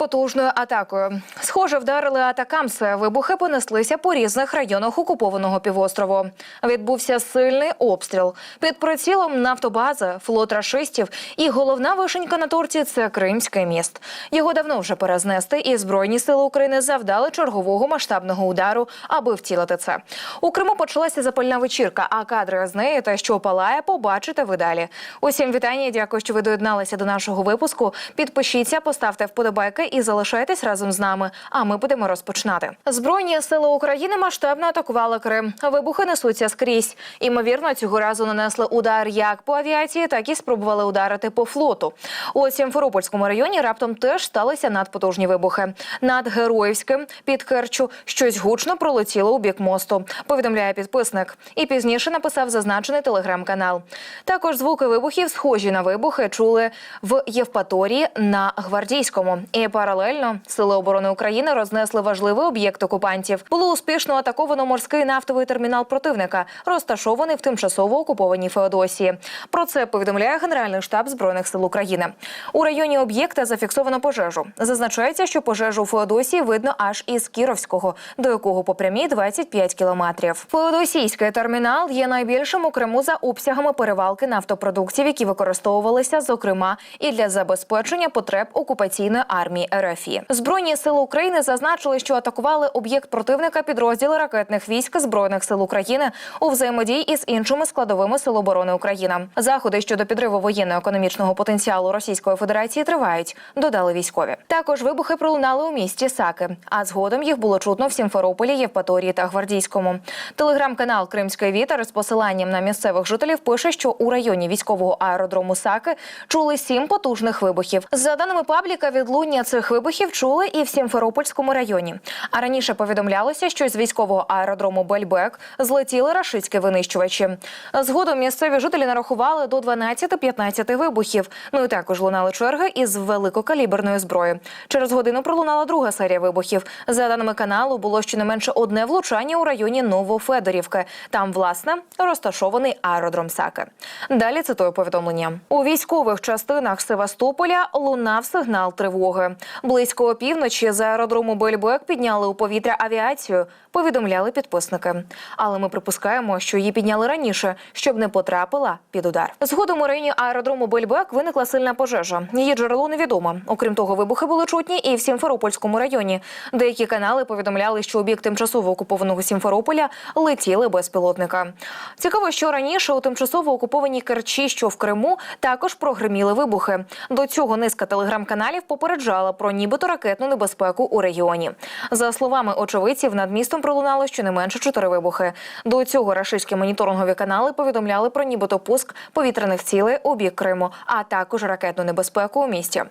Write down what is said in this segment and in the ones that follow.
потужною атакою. Схоже, вдарили атакамси. Вибухи понеслися по різних районах окупованого півострову. Відбувся сильний обстріл. Під прицілом нафтобази, флот рашистів і головна вишенька на торті це Кримський міст. Його давно вже перезнести, і збройні сили України завдали чергового масштабного удару, аби втілити це. У Криму почалася запальна вечірка, а кадри з неї та що палає, побачите ви далі. Усім вітання. Дякую, що ви доєдналися до нашого випуску. Підпишіться, поставте вподобайки і залишайтесь разом з нами. А ми будемо розпочинати. Збройні сили України масштабно атакували Крим. Вибухи несуться скрізь. Імовірно, цього разу нанесли удар як по авіації, так і спробували ударити по флоту. У Сімферопольському районі раптом теж сталися надпотужні вибухи. Над Героївським під Керчу щось гучно пролетіло у бік мосту. Повідомляє підписник. І пізніше написав зазначений телеграм-канал. Також звуки вибухів, схожі на вибухи, чули в Євпаторії на Гвардійському. І паралельно сили оборони України рознесли важливий об'єкт окупантів. Було успішно атаковано морський нафтовий термінал противника, розташований в тимчасово окупованій Феодосії. Про це повідомляє Генеральний штаб збройних сил України. У районі об'єкта зафіксовано пожежу. Зазначається, що пожежу у Феодосії видно аж із Кіровського, до якого по прямій 25 кілометрів. Феодосійський термінал є найбільшим у Криму за обсягами перевалки нафтопродуктів, які використовувалися, зокрема, і для забезпечення потреб окупаційної армії РФІ. Збройні сили України зазначили, що атакували об'єкт противника підрозділи ракетних військ збройних сил України у взаємодії із іншими складовими сил оборони України. Заходи щодо підриву воєнно-економічного потенціалу Російської Федерації тривають. Додали військові. Також вибухи пролунали у місті Саки, а згодом їх було чутно в Сімферополі, Євпаторії та Гвардійському. Телеграм-канал Кримський вітер з посиланням на місцевих жителів пише, що у районі військового аеродрому Саки чули сім потужних вибухів. За даними пабліка, відлуння цих вибухів чули і в Сімферопольському районі. А раніше повідомлялося, що з військового аеродрому Бельбек злетіли рашистські винищувачі. Згодом місцеві жителі нарахували до 12-15 вибухів. Ну і також лунали черги із великокаліберної зброї. Через годину пролунала друга серія вибухів. За даними каналу, було щонайменше одне влучання у районі Новофедорівки. Там, власне, розташований аеродром Саки. Далі цитую повідомлення. У військових частинах Севастополя лунав сигнал тривоги. Близько опівночі з аеродрому Бельбек підняли у повітря авіацію. Повідомляли підписники. Але ми припускаємо, що її підняли раніше, щоб не потрапила під удар. Згодом у районі аеродрому Бельбек виникла сильна пожежа. Її джерело невідомо. Окрім того, вибухи були чутні і в Сімферопольському районі. Деякі канали повідомляли, що об'єкт тимчасово окупованого Сімферополя летіли без пілотника. Цікаво, що раніше у тимчасово окупованій Керчі, що в Криму, також прогриміли вибухи. До цього низка телеграм-каналів попереджала про нібито ракетну небезпеку у регіоні. За словами очевидців, над містом пролунало щонайменше чотири вибухи. До цього рашистські моніторингові канали повідомляли про нібито пуск повітряних цілей у бік Криму, а також ракетну небезпеку у місті.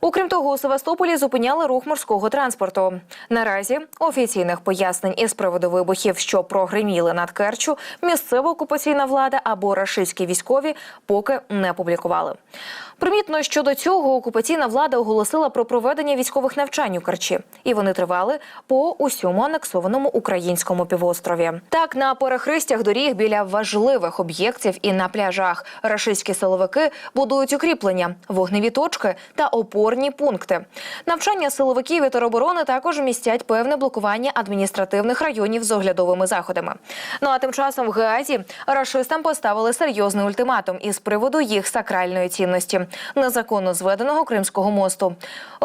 Окрім того, у Севастополі зупиняли рух морського транспорту. Наразі офіційних пояснень із приводу вибухів, що прогриміли над Керчу, місцева окупаційна влада або рашистські військові поки не публікували. Примітно, що до цього окупаційна влада оголосила про проведення військових навчань у Керчі, і вони тривали по усьому анексованому українському півострові. Так, на перехрестях доріг біля важливих об'єктів і на пляжах рашистські силовики будують укріплення, вогневі точки та опорні пункти. Навчання силовиків і тероборони також містять певне блокування адміністративних районів з оглядовими заходами. Ну а тим часом в Гаазі рашистам поставили серйозний ультиматум із приводу їх сакральної цінності незаконно зведеного Кримського мосту.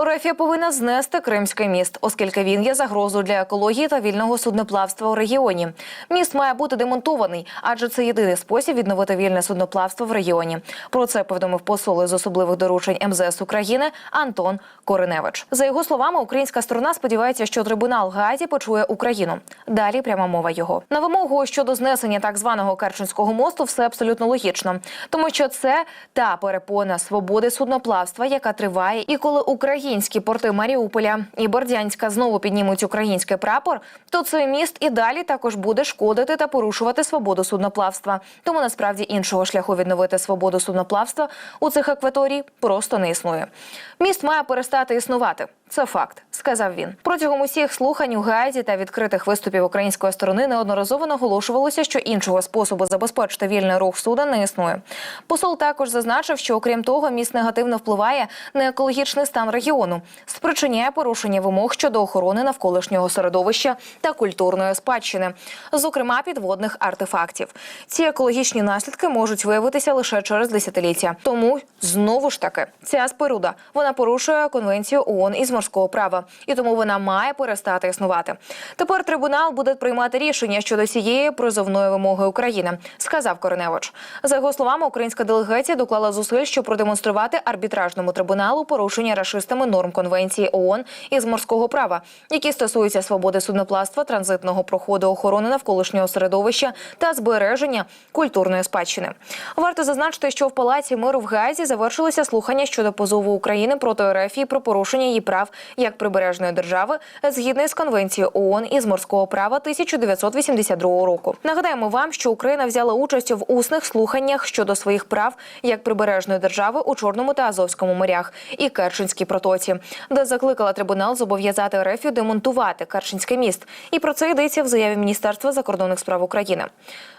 Орефія повинна знести Кримський міст, оскільки він є загрозою для екології та вільного судноплавства у регіоні. Міст має бути демонтований, адже це єдиний спосіб відновити вільне судноплавство в регіоні. Про це повідомив посол із особливих доручень МЗС України Антон Кореневич. За його словами, українська сторона сподівається, що трибунал в Гаазі почує Україну. Далі пряма мова його на вимогу щодо знесення так званого Керченського мосту. Все абсолютно логічно, тому що це та перепона свободи судноплавства, яка триває, і коли українські порти Маріуполя і Бордянська знову піднімуть український прапор, то цей міст і далі також буде шкодити та порушувати свободу судноплавства. Тому насправді іншого шляху відновити свободу судноплавства у цих акваторій просто не існує. Міст має перестати існувати. Це факт, сказав він. Протягом усіх слухань у Гаазі та відкритих виступів української сторони неодноразово наголошувалося, що іншого способу забезпечити вільний рух суден не існує. Посол також зазначив, що окрім того, міст негативно впливає на екологічний стан регіону, спричиняє порушення вимог щодо охорони навколишнього середовища та культурної спадщини, зокрема підводних артефактів. Ці екологічні наслідки можуть виявитися лише через десятиліття. Тому знову ж таки ця споруда вона порушує конвенцію ООН із морського права, і тому вона має перестати існувати. Тепер трибунал буде приймати рішення щодо цієї призовної вимоги України, сказав Кореневич. За його словами, українська делегація доклала зусиль, щоб продемонструвати арбітражному трибуналу порушення рашистами норм конвенції ООН із морського права, які стосуються свободи судноплавства, транзитного проходу охорони навколишнього середовища та збереження культурної спадщини. Варто зазначити, що в палаці миру в Гаазі завершилися слухання щодо позову України проти РФ про порушення її прав як прибережної держави згідно з конвенцією ООН із морського права 1982 року. Нагадаємо вам, що Україна взяла участь в усних слуханнях щодо своїх прав як прибережної держави у Чорному та Азовському морях і Керченській протоці, де закликала трибунал зобов'язати РФ демонтувати Керченський міст. І про це йдеться в заяві Міністерства закордонних справ України.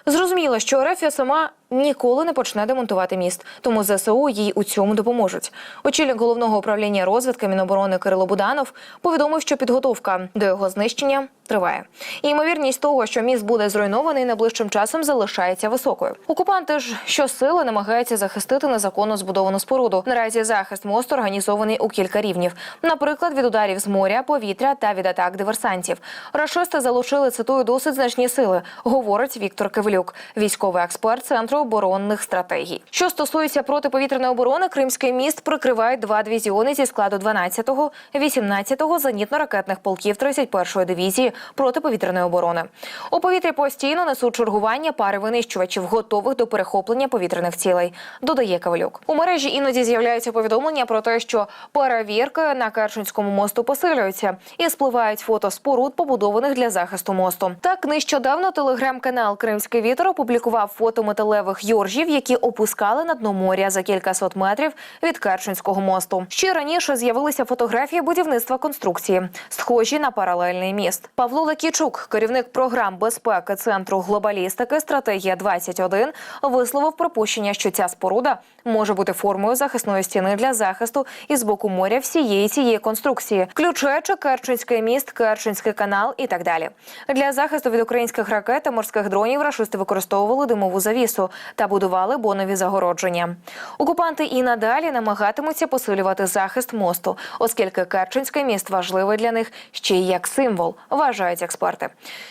Зрозуміло, що РФ сама ніколи не почне демонтувати міст, тому ЗСУ їй у цьому допоможуть. Очільник головного управління розвідки Міноборони Кирило Буданов повідомив, що підготовка до його знищення триває. І ймовірність того, що міст буде зруйнований найближчим часом, залишається високою. Окупанти ж щосили намагаються захистити незаконно збудовану споруду. Наразі захист мосту організований у кілька рівнів. Наприклад, від ударів з моря, повітря та від атак диверсантів. Рашисти залучили цитую досить значні сили, говорить Віктор Кивлюк, військовий експерт центру оборонних стратегій. Що стосується протиповітряної оборони, Кримський міст прикривають два дивізіони зі складу 12-го, 18-го зенітно-ракетних полків 31-ї дивізії протиповітряної оборони. У повітрі постійно несуть чергування пари винищувачів, готових до перехоплення повітряних цілей. Додає Кавалюк. У мережі іноді з'являються повідомлення про те, що перевірки на Керченському мосту посилюються і спливають фото споруд, побудованих для захисту мосту. Так нещодавно телеграм-канал Кримський вітер опублікував фото металевих йоржів, які опускали на дно моря за кількасот метрів від Керченського мосту. Ще раніше з'явилися фотографії будівництва конструкції, схожі на паралельний міст. Павло Лекічук, керівник програм безпеки центру глобалістики Стратегія 21 висловив припущення, що ця споруда може бути формою захисної стіни для захисту із боку моря всієї цієї конструкції, включаючи Керченський міст, Керченський канал і так далі. Для захисту від українських ракет та морських дронів рашисти використовували димову завісу та будували бонові загородження. Окупанти і надалі намагатимуться посилювати захист мосту, оскільки Керченський міст важливий для них ще й як символ, вважають експерти.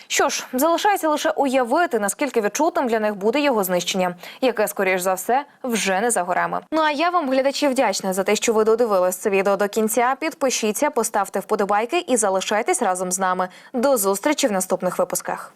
Що ж, залишається лише уявити, наскільки відчутним для них буде його знищення, яке, скоріш за все, вже не за горами. Ну а я вам, глядачі, вдячна за те, що ви додивились це відео до кінця. Підпишіться, поставте вподобайки і залишайтесь разом з нами. До зустрічі в наступних випусках.